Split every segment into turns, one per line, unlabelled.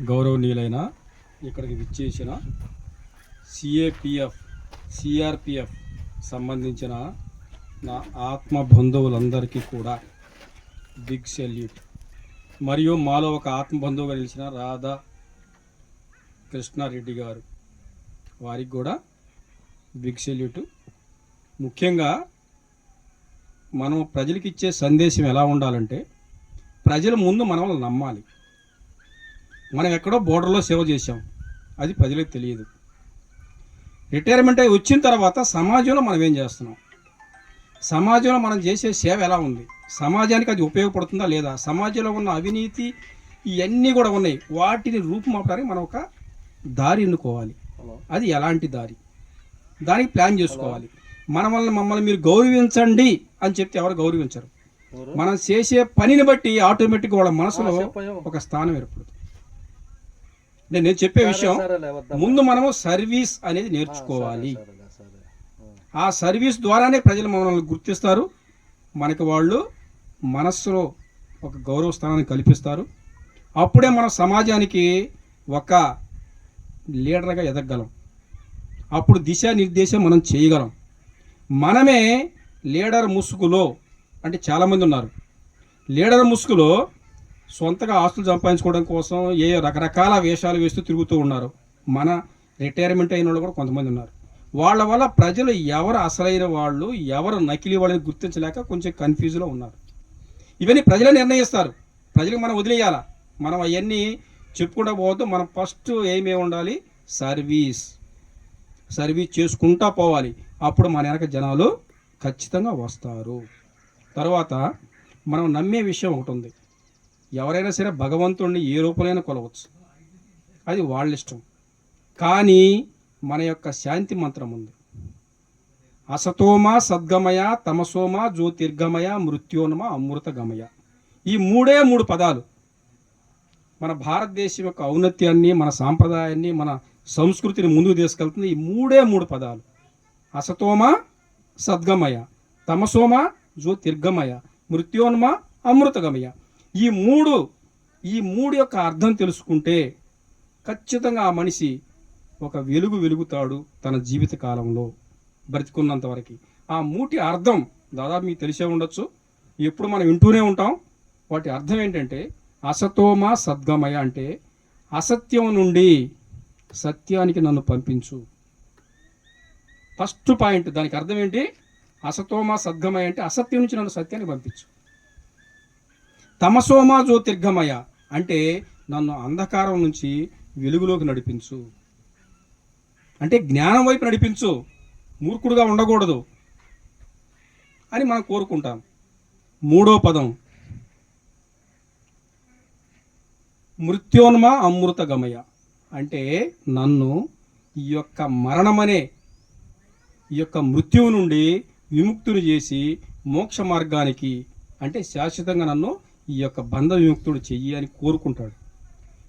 గౌరవనీయులైన ఇక్కడికి విచ్చేసిన సిఏపిఎఫ్ సిఆర్పిఎఫ్ సంబంధించిన నా ఆత్మ బంధువులందరికీ కూడా బిగ్ సెల్యూట్. మరియు మాలో ఒక ఆత్మ బంధువుగా నిలిచిన రాధా కృష్ణారెడ్డి గారు. వారికి కూడా బిగ్ సెల్యూట్. ముఖ్యంగా మనం ప్రజలకి ఇచ్చే సందేశం ఎలా ఉండాలంటే ప్రజల ముందు మనల్ని నమ్మాలి. మనం ఎక్కడో బోర్డర్లో సేవ చేసాం అది ప్రజలకు తెలియదు. రిటైర్మెంట్ అయి వచ్చిన తర్వాత సమాజంలో మనం ఏం చేస్తున్నాం? సమాజంలో మనం చేసే సేవ ఎలా ఉంది? సమాజానికి అది ఉపయోగపడుతుందా లేదా? సమాజంలో ఉన్న అవినీతి ఇవన్నీ కూడా ఉన్నాయి. వాటిని రూపుమాపడానికి మనం ఒక దారి ఎన్నుకోవాలి. అది ఎలాంటి దారి? దానికి ప్లాన్ చేసుకోవాలి. మన వల్ల మమ్మల్ని మీరు గౌరవించండి అని చెప్తే ఎవరు గౌరవించరు? మనం చేసే పనిని బట్టి ఆటోమేటిక్గా వాళ్ళ మనసులో ఒక స్థానం ఏర్పడుతుంది. నేను చెప్పే విషయం ముందు మనము సర్వీస్ అనేది నేర్చుకోవాలి. ఆ సర్వీస్ ద్వారానే ప్రజలు మనల్ని గుర్తిస్తారు. మనకి వాళ్ళు మనస్సులో ఒక గౌరవ స్థానాన్ని కల్పిస్తారు. అప్పుడే మనం సమాజానికి ఒక లీడర్గా ఎదగగలం. అప్పుడు దిశానిర్దేశం మనం చేయగలం. మనమే లీడర్ ముసుగులో అంటే చాలామంది ఉన్నారు. లీడర్ ముసుగులో సొంతగా ఆస్తులు సంపాదించుకోవడం కోసం ఏ రకరకాల వేషాలు వేస్తూ తిరుగుతూ ఉన్నారు. మన రిటైర్మెంట్ అయిన వాళ్ళు కూడా కొంతమంది ఉన్నారు. వాళ్ళ వల్ల ప్రజలు ఎవరు అసలైన వాళ్ళు ఎవరు నకిలీ వాళ్ళని గుర్తించలేక కొంచెం కన్ఫ్యూజ్లో ఉన్నారు. ఇవన్నీ ప్రజలే నిర్ణయిస్తారు. ప్రజలకు మనం వదిలేయాలా? మనం అవన్నీ చెప్పుకుంటూ పోవద్దు. మనం ఫస్ట్ ఏమే ఉండాలి? సర్వీస్ సర్వీస్ చేసుకుంటా పోవాలి. అప్పుడు మన వెనక జనాలు ఖచ్చితంగా వస్తారు. తర్వాత మనం నమ్మే విషయం ఒకటి ఉంది. ఎవరైనా సరే భగవంతుడిని ఏ రూపంలో కొలవచ్చు. అది వాళ్ళ ఇష్టం కానీ మన యొక్క శాంతి మంత్రం ఉంది. అసతోమ సద్గమయ తమసోమ జ్యోతిర్గమయ మృత్యోన్మ అమృతగమయ. ఈ మూడే మూడు పదాలు మన భారతదేశం యొక్క ఔన్నత్యాన్ని మన సాంప్రదాయాన్ని మన సంస్కృతిని ముందుకు తీసుకెళ్తుంది. ఈ మూడే మూడు పదాలు. అసతోమ సద్గమయ తమసోమ జ్యోతిర్గమయ మృత్యోన్మ అమృతగమయ. ఈ మూడు ఈ మూడు యొక్క అర్థం తెలుసుకుంటే ఖచ్చితంగా ఆ మనిషి ఒక వెలుగు వెలుగుతాడు తన జీవిత కాలంలో బ్రతికున్నంత వరకు. ఆ మూటి అర్థం దాదాపు మీకు తెలిసే ఉండొచ్చు. ఎప్పుడు మనం వింటూనే ఉంటాం. వాటి అర్థం ఏంటంటే అసతోమ సద్గమయ అంటే అసత్యం నుండి సత్యానికి నన్ను పంపించు. ఫస్ట్ పాయింట్ దానికి అర్థం ఏంటి? అసతోమ సద్గమయ అంటే అసత్యం నుంచి నన్ను సత్యానికి పంపించు. తమసోమ జ్యోతిర్గమయ అంటే నన్ను అంధకారం నుంచి వెలుగులోకి నడిపించు. అంటే జ్ఞానం వైపు నడిపించు. మూర్ఖుడుగా ఉండకూడదు అని మనం కోరుకుంటాం. మూడో పదం. మృత్యోన్మ అమృత గమయ అంటే నన్ను ఈ యొక్క మరణమనే ఈ యొక్క మృత్యువు నుండి విముక్తుని చేసి మోక్ష మార్గానికి అంటే శాశ్వతంగా నన్ను ఈ యొక్క బంధ విముక్తుడు చెయ్యి అని కోరుకుంటాడు.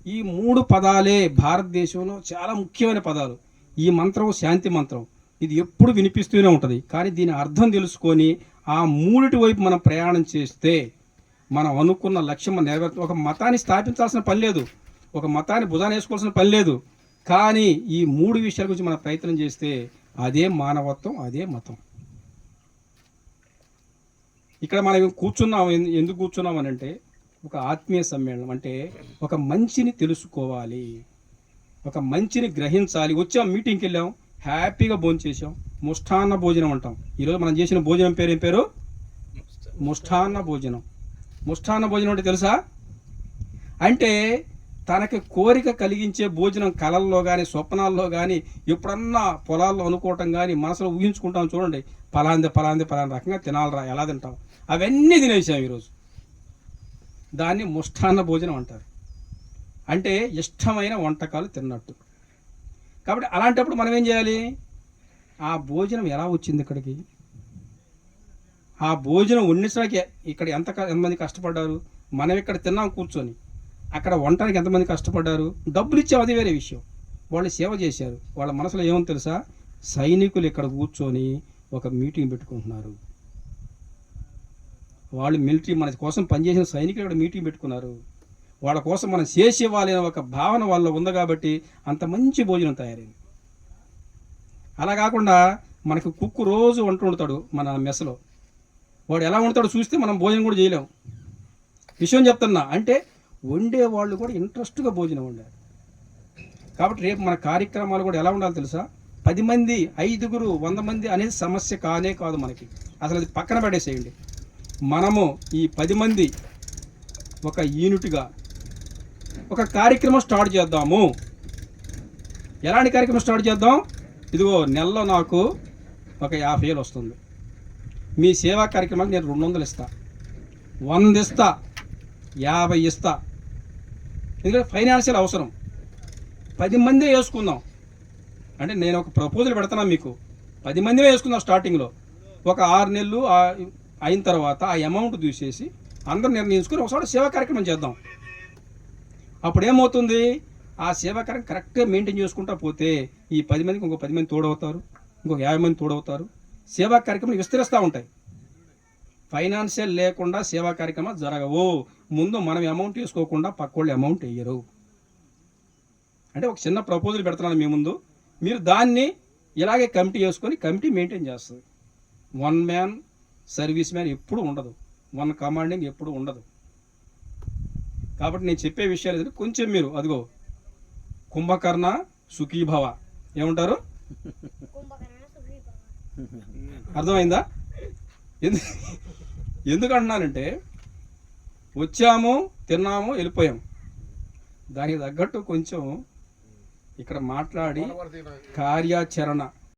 ఈ మూడు పదాలే భారతదేశంలో చాలా ముఖ్యమైన పదాలు. ఈ మంత్రం శాంతి మంత్రం. ఇది ఎప్పుడు వినిపిస్తూనే ఉంటుంది. కానీ దీని అర్థం తెలుసుకొని ఆ మూడిటి వైపు మనం ప్రయాణం చేస్తే మనం అనుకున్న లక్ష్యం మనం ఒక మతాన్ని స్థాపించాల్సిన పని లేదు. ఒక మతాన్ని భుజాన్ని వేసుకోవాల్సిన పని లేదు. కానీ ఈ మూడు విషయాల గురించి మనం ప్రయత్నం చేస్తే అదే మానవత్వం అదే మతం. ఇక్కడ మనం కూర్చున్నాం ఎందు- ఎందుకు కూర్చున్నాం అని అంటే ఒక ఆత్మీయ సమ్మేళనం అంటే ఒక మంచిని తెలుసుకోవాలి. ఒక మంచిని గ్రహించాలి. వచ్చాం మీటింగ్కి వెళ్ళాం హ్యాపీగా భోజనం చేసాం ముష్టాన్న భోజనం అంటాం. ఈరోజు మనం చేసిన భోజనం పేరు ఏం పేరు? ముష్టాన్న భోజనం. ముష్టాన్న భోజనం అంటే తెలుసా? అంటే తనకి కోరిక కలిగించే భోజనం కళల్లో కానీ స్వప్నాల్లో కానీ ఎప్పుడన్నా పొలాల్లో అనుకోవటం కానీ మనసులో ఊహించుకుంటాం చూడండి. పలాంది పలాంది పలాంది రకంగా తినాలరా ఎలా తింటాం అవన్నీ తినేసాం ఈరోజు. దాన్ని ముష్టాన్న భోజనం అంటారు. అంటే ఇష్టమైన వంటకాలు తిన్నట్టు. కాబట్టి అలాంటప్పుడు మనం ఏం చేయాలి? ఆ భోజనం ఎలా వచ్చింది ఇక్కడికి? ఆ భోజనం వండించడానికి ఇక్కడ ఎంత మంది ఎంతమంది కష్టపడ్డారు? మనం ఇక్కడ తిన్నాం కూర్చొని. అక్కడ వంటడానికి ఎంతమంది కష్టపడ్డారు? డబ్బులు ఇచ్చాం అది వేరే విషయం. వాళ్ళు సేవ చేశారు. వాళ్ళ మనసులో ఏమో తెలుసా? సైనికులు ఇక్కడ కూర్చొని ఒక మీటింగ్ పెట్టుకుంటున్నారు. వాళ్ళు మిలిటరీ మన కోసం పనిచేసిన సైనికులు ఇక్కడ మీటింగ్ పెట్టుకున్నారు. వాళ్ళ కోసం మనం చేసి ఒక భావన వాళ్ళ ఉంది కాబట్టి అంత మంచి భోజనం తయారైంది. అలా కాకుండా మనకి కుక్కు రోజు వంట వండుతాడు మన మెస్లో. వాడు ఎలా వండుతాడో చూస్తే మనం భోజనం కూడా చేయలేము విషయం చెప్తున్నా. అంటే వండే వాళ్ళు కూడా ఇంట్రెస్ట్గా భోజనం వండారు. కాబట్టి రేపు మన కార్యక్రమాలు కూడా ఎలా ఉండాలి తెలుసా? పది మంది ఐదుగురు వంద మంది అనేది సమస్య కానే కాదు మనకి. అసలు అది పక్కన పడేసేయండి. మనము ఈ పది మంది ఒక యూనిట్గా ఒక కార్యక్రమం స్టార్ట్ చేద్దాము. ఎలాంటి కార్యక్రమం స్టార్ట్ చేద్దాం? ఇదిగో నెలలో నాకు ఒక యాభై వేలు వస్తుంది. మీ సేవా కార్యక్రమానికి నేను రెండు వందలు ఇస్తా. వంద ఇస్తా యాభై ఇస్తా. ఎందుకంటే ఫైనాన్షియల్ అవసరం. పది మంది వేసుకుందాం. అంటే నేను ఒక ప్రపోజల్ పెడుతున్నాను మీకు? పది మందిమే వేసుకుందాం స్టార్టింగ్లో. ఒక ఆరు నెలలు అయిన తర్వాత ఆ అమౌంట్ చూసేసి అందరు నిర్ణయించుకొని ఒకసారి సేవా కార్యక్రమం చేద్దాం. అప్పుడు ఏమవుతుంది ఆ సేవా కార్యక్రమం కరెక్ట్గా మెయింటైన్ చేసుకుంటా పోతే ఈ పది మందికి ఇంకో పది మంది తోడవుతారు ఇంకొక యాభై మంది తోడవుతారు. సేవా కార్యక్రమాలు విస్తరిస్తూ ఉంటాయి. ఫైనాన్షియల్ లేకుండా సేవా కార్యక్రమాలు జరగవు. ముందు మనం అమౌంట్ వేసుకోకుండా పక్కోళ్ళు అమౌంట్ వేయరు. అంటే ఒక చిన్న ప్రపోజల్ పెడుతున్నాను మీ ముందు. మీరు దాన్ని ఇలాగే కమిటీ వేసుకొని కమిటీ మెయింటైన్ చేస్తుంది. వన్ మ్యాన్ సర్వీస్ మ్యాన్ ఎప్పుడు ఉండదు. వన్ కమాండింగ్ ఎప్పుడు ఉండదు. కాబట్టి నేను చెప్పే విషయాలు ఏంటంటే కొంచెం మీరు అదిగో కుంభకర్ణ సుఖీభవ. ఏమంటారు? అర్థమైందా? ఎందుకు అంటున్నానంటే వచ్చాము తిన్నాము వెళ్ళిపోయాం దానికి తగ్గట్టు కొంచెం ఇక్కడ మాట్లాడి కార్యాచరణ.